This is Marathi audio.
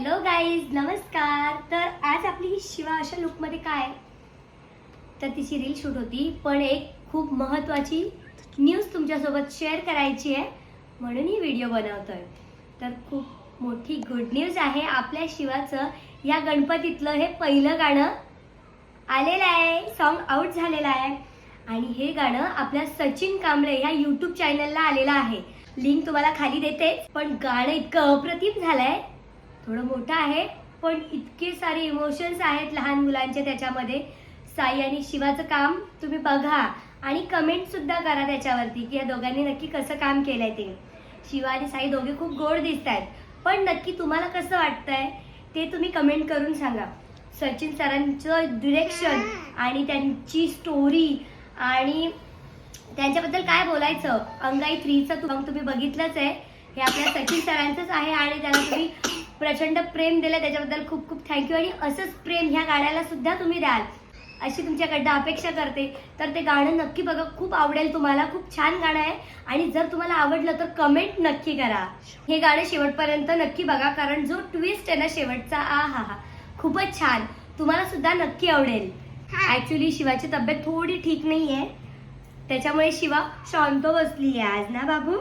हॅलो गाईज नमस्कार. तर आज आपली ही शिवा अशा लुकमध्ये काय? तर तिची रील शूट होती पण एक खूप महत्त्वाची न्यूज तुमच्यासोबत शेअर करायची आहे. म्हणून ही व्हिडिओ बनवतोय. तर खूप मोठी गुड न्यूज आहे आपल्या शिवाचं. या गणपतीतलं हे पहिलं गाणं आलेलं आहे. सॉन्ग आउट झालेलं आहे. आणि हे गाणं आपल्या सचिन कांबळे ह्या यूट्यूब चॅनलला आलेलं आहे. लिंक तुम्हाला खाली देते पण गाणं इतकं अप्रतिम झालंय. थोडं मोठं आहे पण इतके सारे इमोशन्स आहेत लहान मुलांचे त्याच्यामध्ये. साई आणि शिवाचं काम तुम्ही बघा आणि कमेंट सुद्धा करा त्याच्यावरती की या दोघांनी नक्की कसं काम केलंय ते. शिवा आणि साई दोघे खूप गोड दिसत आहेत पण नक्की तुम्हाला कसं वाटतंय ते तुम्ही कमेंट करून सांगा. सचिन सरांचं डिरेक्शन आणि त्यांची स्टोरी आणि त्यांच्याबद्दल काय बोलायचं? अंगाई थ्रीचं तुम्ही बघितलंच आहे. हे आपल्या सचिन सरांचंच आहे आणि त्याला तुम्ही प्रचंड प्रेम दिलं त्याच्याबद्दल खूप खूप थँक्यू आणि असंच प्रेम ह्या गाण्याला सुद्धा तुम्ही द्याल अशी तुमच्याकडनं अपेक्षा करते. तर ते गाणं नक्की बघा खूप आवडेल तुम्हाला खूप छान गाणं आहे. आणि जर तुम्हाला आवडलं तर कमेंट नक्की करा. हे गाणं शेवटपर्यंत नक्की बघा कारण जो ट्विस्ट आहे ना शेवटचा आ हा हा खूपच छान. तुम्हाला सुद्धा नक्की आवडेल. ऍक्च्युली शिवाची तब्येत थोडी ठीक नाही आहे त्याच्यामुळे शिवा शांत बसली आहे आज ना बाबू?